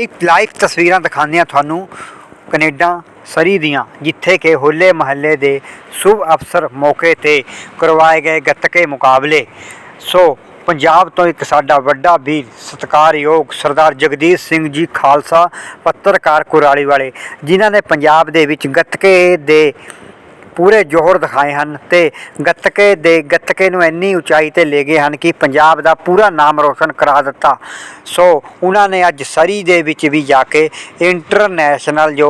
ਇੱਕ ਲਾਈਵ ਤਸਵੀਰਾਂ ਦਿਖਾਉਂਦੇ ਹਾਂ ਤੁਹਾਨੂੰ ਕੈਨੇਡਾ ਸਰੀ ਦੀਆਂ, ਜਿੱਥੇ ਕਿ ਹੋਲੇ ਮਹੱਲੇ ਦੇ ਸ਼ੁਭ ਅਵਸਰ ਮੌਕੇ ਤੇ ਕਰਵਾਏ ਗਏ ਗੱਤਕੇ ਮੁਕਾਬਲੇ। ਸੋ, ਪੰਜਾਬ ਤੋਂ ਇੱਕ ਸਾਡਾ ਵੱਡਾ ਵੀਰ, ਸਤਿਕਾਰਯੋਗ ਸਰਦਾਰ ਜਗਦੀਸ਼ ਸਿੰਘ ਜੀ ਖਾਲਸਾ, ਪੱਤਰਕਾਰ ਕੁਰਾਲੀ ਵਾਲੇ, ਜਿਨ੍ਹਾਂ ਨੇ ਪੰਜਾਬ ਦੇ ਵਿੱਚ ਗੱਤਕੇ ਦੇ ਪੂਰੇ ਜੋਹਰ ਦਿਖਾਏ ਹਨ ਤੇ ਗੱਤਕੇ ਦੇ ਗੱਤਕੇ ਨੂੰ ਇੰਨੀ ਉਚਾਈ ਤੇ ਲੈ ਗਏ ਹਨ ਕਿ ਪੰਜਾਬ ਦਾ ਪੂਰਾ ਨਾਮ ਰੋਸ਼ਨ ਕਰਾ ਦਿੱਤਾ। ਸੋ ਉਹਨਾਂ ਨੇ ਅੱਜ ਸਰੀ ਦੇ ਵਿੱਚ ਵੀ ਜਾ ਕੇ ਇੰਟਰਨੈਸ਼ਨਲ ਜੋ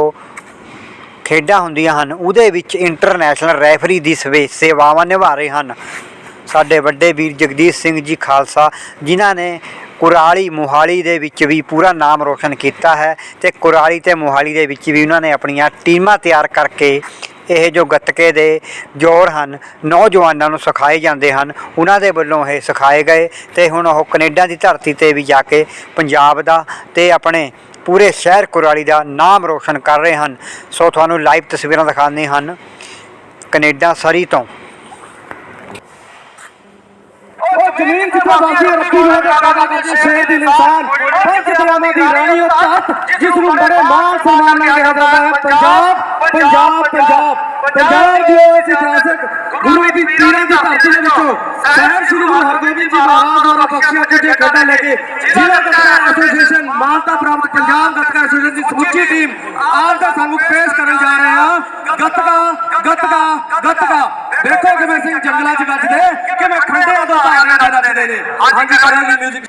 ਖੇਡਾਂ ਹੁੰਦੀਆਂ ਹਨ, ਉਹਦੇ ਵਿੱਚ ਇੰਟਰਨੈਸ਼ਨਲ ਰੈਫਰੀ ਦੀ ਸਵੇ, ਸੇਵਾਵਾਂ ਨਿਭਾ ਰਹੇ ਹਨ। ਸਾਡੇ ਵੱਡੇ ਵੀਰ ਜਗਦੀਸ਼ ਸਿੰਘ ਜੀ ਖਾਲਸਾ, ਜਿਨ੍ਹਾਂ ਨੇ ਕੁਰਾਲੀ ਮੋਹਾਲੀ ਦੇ ਵਿੱਚ ਵੀ ਪੂਰਾ ਨਾਮ ਰੋਸ਼ਨ ਕੀਤਾ ਹੈ ਤੇ ਕੁਰਾਲੀ ਤੇ ਮੋਹਾਲੀ ਦੇ ਵਿੱਚ ਵੀ ਉਹਨਾਂ ਨੇ ਆਪਣੀਆਂ ਟੀਮਾਂ ਤਿਆਰ ਕਰਕੇ ਇਹ ਜੋ ਗੱਤਕੇ ਦੇ ਜ਼ੋਰ ਹਨ, ਨੌਜਵਾਨਾਂ ਨੂੰ ਸਿਖਾਏ ਜਾਂਦੇ ਹਨ। ਉਹਨਾਂ ਦੇ ਵੱਲੋਂ ਇਹ ਸਿਖਾਏ ਗਏ ਤੇ ਹੁਣ ਉਹ ਕੈਨੇਡਾ ਦੀ ਧਰਤੀ ਤੇ ਵੀ ਜਾ ਕੇ ਪੰਜਾਬ ਦਾ ਤੇ ਆਪਣੇ ਪੂਰੇ ਸ਼ਹਿਰ ਕੁਰਾਲੀ ਦਾ ਨਾਮ ਰੋਸ਼ਨ ਕਰ ਰਹੇ ਹਨ। ਸੋ ਤੁਹਾਨੂੰ ਲਾਈਵ ਤਸਵੀਰਾਂ ਦਿਖਾਉਂਦੇ ਹਨ ਕੈਨੇਡਾ ਸਰੀ ਤੋਂ। ਜ਼ਮੀਨ ਜਿੱਥੇ ਬਾਕੀ ਰੱਖੀ ਹੋਈ ਹੈ ਕਾਦਾ ਕਰਕੇ ਸ਼ੇਰ ਦੀ ਨਿਸ਼ਾਨ ਪੰਜ ਦਰਿਆਵਾਂ ਦੀ ਰਾਣੀ ਉਹ ਤਖਤ ਜਿਸ ਨੂੰ ਬੜੇ ਮਾਣ ਸਨਮਾਨ ਨਾਲ ਕਿਹਾ ਜਾਂਦਾ ਹੈ। ਪੰਜਾਬ ਪੰਜਾਬ ਪੰਜਾਬ ਪੰਜਾਬ। ਦੀ ਇਸ ਇਤਿਹਾਸਕ ਗੁਰੂ ਦੀ ਪੀਰਾਂ ਦੀ ਧਰਤੀ ਦੇ ਵਿੱਚੋਂ ਸ਼ਹਿਰ ਸ਼੍ਰੀ ਗੁਰੂ ਹਰਗੋਬਿੰਦ ਜੀ ਮਹਾਰਾਜ ਦੁਆਰਾ ਬਖਸ਼ੀਆਂ ਕੁਝ ਖੇਡਾਂ ਲੈ ਕੇ ਜ਼ਿਲ੍ਹਾ ਗੱਤਕਾ ਐਸੋਸੀਏਸ਼ਨ ਮਾਨਤਾ ਪ੍ਰਾਪਤ ਪੰਜਾਬ ਗੱਤਕਾ ਐਸੋਸੀਏਸ਼ਨ ਦੀ ਸਮੁੱਚੀ ਟੀਮ ਆਪ ਦਾ ਸਾਨੂੰ ਪੇਸ਼ ਕਰਨ ਜਾ ਰਹੇ ਹਾਂ। ਗੱਤਕਾ ਗੱਤਕਾ ਗੱਤਕਾ ਦੇਖੋ ਕਿਵੇਂ ਸਿੰਘ ਜੰਗਲਾਂ 'ਚ ਗੱਜਦੇ ਕਿਵੇਂ ਖੰਡਿਆਂ ਤੋਂ ਦਾ ਨੱਚਦੇ ਨੇ ਹਾਂਜੀ ਕਰਾਂਗੇ ਮਿਊਜ਼ਿਕ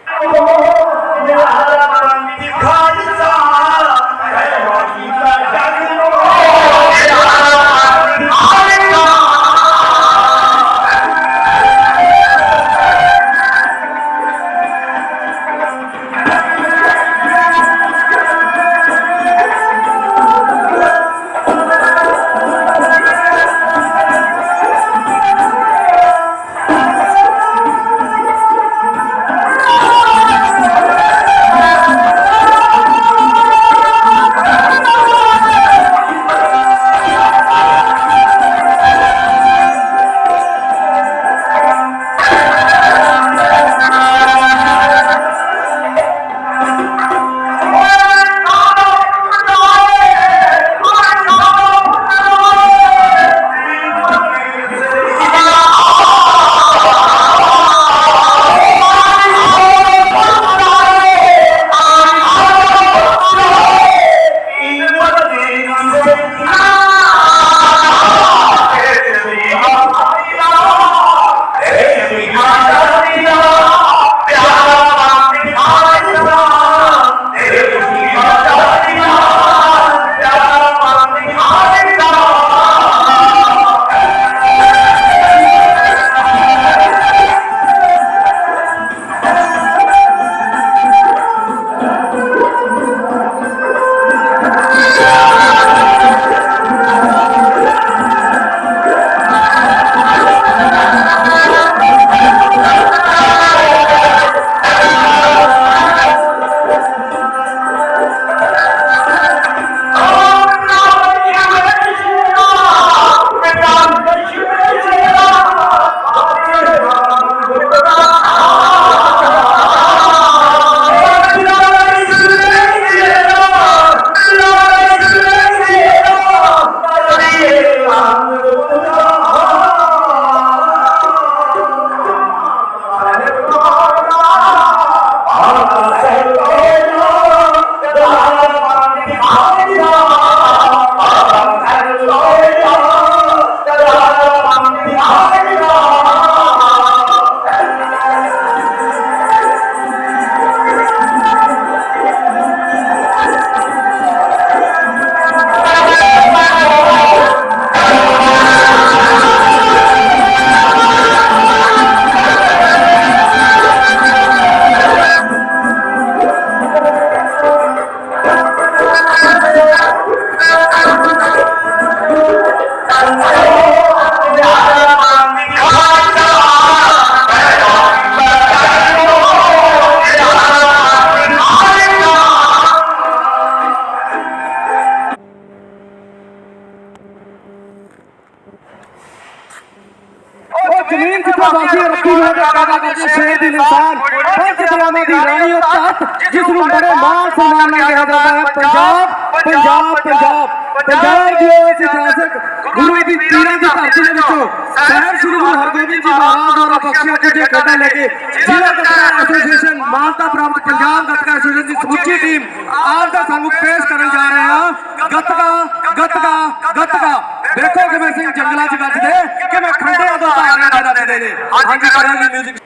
ਕਰਦੇ ਸ਼ੇਰ ਦੀ ਨਿਸ਼ਾਨ ਪੰਜ ਦਰਿਆਵਾਂ ਦੀ ਰਾਣੀ ਉਹ ਤਖਤ ਜਿਸ ਨੂੰ ਬੜੇ ਮਾਣ ਸਨਮਾਨ ਨਾਲ ਕਿਹਾ ਜਾਂਦਾ ਹੈ ਪੰਜਾਬ ਪੰਜਾਬ ਪੰਜਾਬ ਪੰਜਾਬ ਦੀ ਇਸ ਇਤਿਹਾਸਕ ਗੁਰੂ ਦੀ ਪੀਰਾਂ ਦੀ ਧਰਤੀ ਦੇ ਵਿੱਚੋਂ ਸਾਹਿਬ ਸ੍ਰੀ ਗੁਰੂ ਹਰਗੋਬਿੰਦ ਜੀ ਮਹਾਰਾਜ ਦੁਆਰਾ ਬਖਸ਼ਿਆ ਕੁਝ ਖੇਡਾਂ ਲੈ ਕੇ ਜ਼ਿਲ੍ਹਾ ਗੱਤਕਾ ਐਸੋਸੀਏਸ਼ਨ ਮਾਨਤਾ ਪ੍ਰਾਪਤ ਪੰਜਾਬ ਗੱਤਕਾ ਐਸੋਸੀਏਸ਼ਨ ਦੀ ਸਮੁੱਚੀ ਟੀਮ ਆਪ ਦਾ ਸਾਨੂੰ ਪੇਸ਼ ਕਰਨ ਜਾ ਰਹੇ ਹਾਂ ਗੱਤਕਾ ਗੱਤਕਾ ਗੱਤਕਾ ਦੇਖੋ ਕਿਵੇਂ ਸਿੰਘ ਜੰਗਲਾਂ 'ਚ ਗੱਜਦੇ ਕਿਵੇਂ ਖੰਡਿਆਂ ਤੋਂ ਧਾਰਿਆਂ ਨਾਲ ਨੱਚਦੇ ਨੇ ਹਾਂਜੀ ਕਰਾਂਗੇ ਮਿਊਜ਼ਿਕ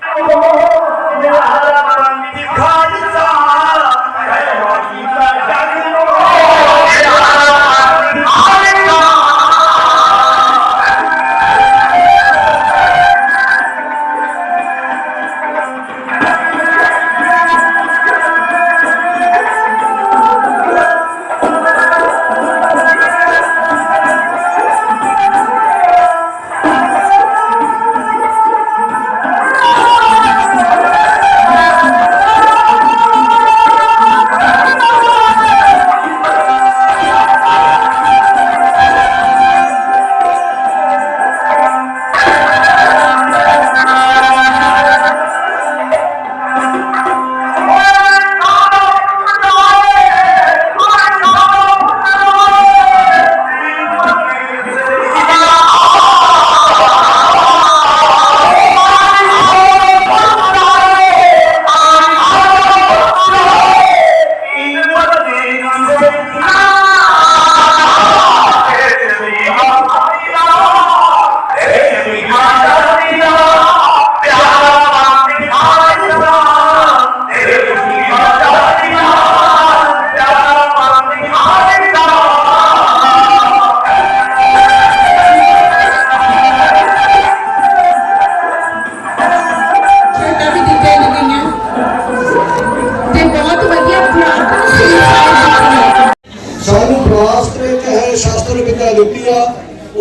ঘর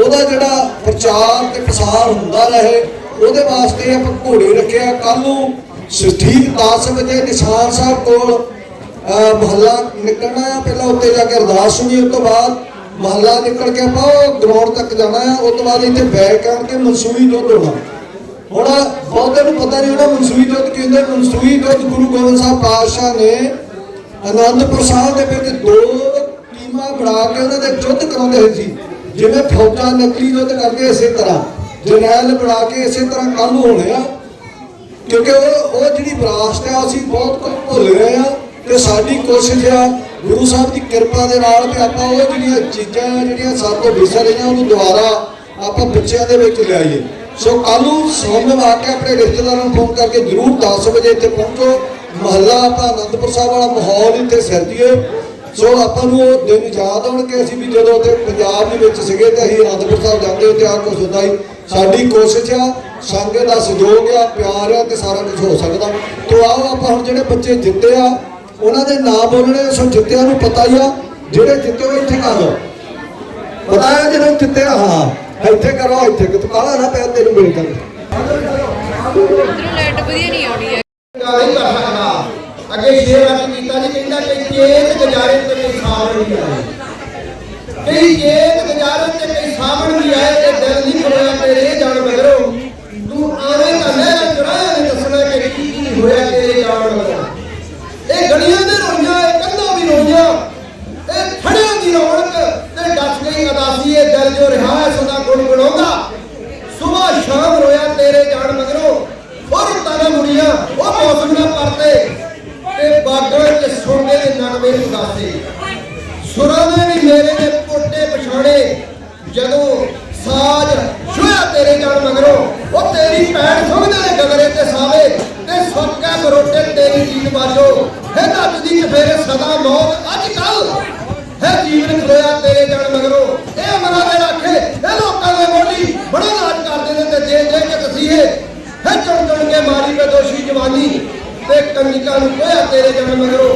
ਉਹਦਾ ਜਿਹੜਾ ਪ੍ਰਚਾਰ ਤੇ ਪ੍ਰਸਾਰ ਹੁੰਦਾ ਰਹੇ ਉਹਦੇ ਵਾਸਤੇ ਆਪਾਂ ਘੋੜੇ ਰੱਖਿਆ ਕੱਲ ਨੂੰ ਠੀਕ 10 ਵਜੇ ਨਿਸ਼ਾਨ ਸਾਹਿਬ ਕੋਲ ਅਹ, ਮਹੱਲਾ ਨਿਕਲਣਾ ਆ। ਪਹਿਲਾਂ ਉੱਤੇ ਜਾ ਕੇ ਅਰਦਾਸ ਹੋਣੀ ਉਸ ਤੋਂ ਬਾਅਦ ਮਹੱਲਾ ਨਿਕਲ ਕੇ ਆਪਾਂ ਉਹ ਗਰਾਊਂਡ ਤੱਕ ਜਾਣਾ ਆ। ਉਸ ਤੋਂ ਬਾਅਦ ਇੱਥੇ ਬੈਕ ਆਣ ਕੇ ਮਨਸੂਈ ਦੁੱਧ ਹੋਣਾ ਹੁਣ ਬਹੁਤੇ ਨੂੰ ਪਤਾ ਨਹੀਂ ਹੋਣਾ ਮਨਸੂਈ ਦੁੱਧ ਕੀ ਹੁੰਦਾ। ਮਨਸੂਈ ਦੁੱਧ ਗੁਰੂ ਗੋਬਿੰਦ ਸਾਹਿਬ ਪਾਤਸ਼ਾਹ ਨੇ ਅਨੰਦਪੁਰ ਸਾਹਿਬ ਦੇ ਵਿੱਚ ਦੋ ਟੀਮਾਂ ਬਣਾ ਕੇ ਉਹਨਾਂ ਦੇ ਯੁੱਧ ਕਰਾਉਂਦੇ ਸੀ। ਜਿਵੇਂ ਫੌਜਾਂ ਨਕਲੀ ਯੁੱਧ ਕਰਦੇ ਇਸੇ ਤਰ੍ਹਾਂ, ਜਰਨੈਲ ਬਣਾ ਕੇ ਇਸੇ ਤਰ੍ਹਾਂ ਕੱਲ ਹੋਣੇ ਆ, ਕਿਉਂਕਿ ਉਹ ਉਹ ਜਿਹੜੀ ਵਿਰਾਸਤ ਆ ਅਸੀਂ ਬਹੁਤ ਕੁਝ ਭੁੱਲ ਗਏ ਆ ਤੇ ਸਾਡੀ ਕੋਸ਼ਿਸ਼ ਆ ਗੁਰੂ ਸਾਹਿਬ ਦੀ ਕਿਰਪਾ ਦੇ ਨਾਲ ਕਿ ਆਪਾਂ ਉਹ ਜਿਹੜੀਆਂ ਚੀਜ਼ਾਂ ਜਿਹੜੀਆਂ ਸਾਡੇ ਤੋਂ ਵਿਸਰ ਰਹੀਆਂ, ਉਹਨੂੰ ਦੁਬਾਰਾ ਆਪਾਂ ਬੱਚਿਆਂ ਦੇ ਵਿੱਚ ਲਿਆਈਏ ਸੋ ਕੱਲ ਨੂੰ ਸੋਮਵਾਰ ਆ ਕੇ ਆਪਣੇ ਰਿਸ਼ਤੇਦਾਰਾਂ ਨੂੰ ਫੋਨ ਕਰਕੇ ਜ਼ਰੂਰ 10 ਵਜੇ ਇੱਥੇ ਪਹੁੰਚੋ। ਮਹੱਲਾ ਆਪਾਂ ਅਨੰਦਪੁਰ ਸਾਹਿਬ ਵਾਲਾ ਮਾਹੌਲ ਇੱਥੇ ਸਿਰਜੀਏ। ਸੋ ਆਪਾਂ ਨੂੰ ਉਹ ਦਿਨ ਯਾਦ ਆਉਣ ਕਿ ਅਸੀਂ ਵੀ ਜਦੋਂ ਉੱਥੇ ਪੰਜਾਬ ਦੇ ਵਿੱਚ ਸੀਗੇ ਤੇ ਅਸੀਂ ਆਨੰਦਪੁਰ ਸਾਹਿਬ ਜਾਂਦੇ ਤੇ ਆ ਕੁਝ ਹੁੰਦਾ ਹੀ ਸਾਡੀ ਕੋਸ਼ਿਸ਼ ਆ ਸੰਗਤ ਦਾ ਸਹਿਯੋਗ ਆ ਪਿਆਰ ਆ ਤੇ ਸਾਰਾ ਕੁਝ ਹੋ ਸਕਦਾ। ਤੋ ਆਓ ਆਪਾਂ ਹੁਣ ਜਿਹੜੇ ਬੱਚੇ ਜਿੱਤੇ ਆ ਉਹਨਾਂ ਦੇ ਨਾਮ ਬੋਲਣੇ ਸੋ ਜਿੱਤਿਆਂ ਨੂੰ ਪਤਾ ਹੀ ਆ ਜਿਹੜੇ ਜਿੱਤੇ ਹੋਏ ਇੱਥੇ ਕਰ ਲਓ ਪਤਾ ਹੈ ਜਿਹੜੇ ਜਿੱਤੇ ਆ ਹਾਂ ਇੱਥੇ ਕਰੋ ਇੱਥੇ ਕਿ ਤੂੰ ਕਾਲਾ ਨਾ ਪਿਆ ਤੈਨੂੰ ਮਿਲ ਜਾਵੇ ਉਧਰੋਂ ਲਾਈਟ ਵਧੀਆ ਨਹੀਂ ਆਉਣੀ ਹੈ ਨਹੀਂ ਕਰ ਸਕਦਾ ਅੱਗੇ ਸ਼ੇਰ ਅੱਜ ਕੀਤਾ ਜੀ, ਕਹਿੰਦਾ ਕਿ ਚੇਤ ਗੁਜ਼ਾਰੇ ਤੇ ਕੋਈ ਸਾਵਣ ਨਹੀਂ ਆਏ। ਕਈ ਚੇਤ ਗੁਜ਼ਾਰੇ ਤੇ ਕੋਈ ਸਾਵਣ ਨਹੀਂ ਆਏ ਤੇ ਦਿਲ ਨਹੀਂ ਖੜਿਆ ਤੇਰੇ ਜਾਣ ਮਗਰੋਂ ਤੂੰ ਆਵੇਂ ਤਾਂ ਨਹਿਰ ਚੁਰਾਇਆ ਨਹੀਂ ਦੱਸਣਾ ਕਿ ਕੀ ਕੀ ਹੋਇਆ ਤੇਰੇ ਜਾਣ ਮਗਰੋਂ ਇਹ ਗਲੀਆਂ ਦੇ ਰੋਈਆਂ ਇਹ ਕੰਧਾਂ ਵੀ ਰੋਈਆਂ ਇਹ ਖੜਿਆਂ ਦੀ ਰੌਣਕ ਤੇ ਡਸ ਗਈ ਅਦਾਸੀ ਇਹ ਦਿਲ ਜੋ ਰਿਹਾ ਹੈ ਸਦਾ ਗੁਣਗੁਣਾਉਂਦਾ ਸੁਬਾਹ ਸ਼ਾਮ ਰੋਇਆ ਤੇਰੇ ਜਾਣ ਮਗਰੋਂ ਉਹ ਰੁੱਤਾਂ ਨਾਲ ਮੁੜੀਆਂ ਉਹ ਮੌਸਮ ਨਾਲ ਪਰਤੇ ਤੇ ਬਾਗਾਂ 'ਚ ਸੁਣਦੇ ਨੇ ਨਗਮੇ ਉਦਾਸੇ ਸੁਰਾਂ ਦੇ ਵੀ ਮੇਰੇ ਨੇ ਪੋਟੇ ਪਛਾਣੇ ਜਦੋਂ ਸਾਜ ਛੁਆ ਤੇਰੇ ਜਾਣ ਮਗਰੋਂ ਉਹ ਤੇਰੀ ਭੈਣ ਸੁਣਦੇ ਨੇ ਗਗਰੇ ਤੇ ਸਾਵੇ ਤੇ ਸੁੱਕਾ ਬਰੋਟੇ ਜੀਤ ਬਾਜੋ ਹੈ ਨੱਚਦੀ ਚਫੇਰੇ ਸਦਾ ਮੌਤ ਅੱਜ ਕੱਲ ਹੈ ਜੀਵਨ ਖਲੋਇਆ ਤੇਰੇ ਜਾਣ ਮਗਰੋਂ। ਇਹ ਅਮਰਾਂ ਦੇ ਰਾਖੇ, ਇਹ ਲੋਕਾਂ ਦੇ ਮੋਢੀ ਬੜਾ ਰਾਜ ਕਰਦੇ ਨੇ ਤੇ ਜੇ ਜੇ ਕੇ ਦਸੀਏ ਹੈ ਚੁਣ ਚੁਣ ਕੇ ਮਾਰੀ ਬੇਦੋਸ਼ੀ ਜਵਾਨੀ ਤੇ ਕੰਨਿਕਾ ਨੂੰ ਕੋਇਆ ਤੇਰੇ ਜਾਣ ਮਗਰੋਂ।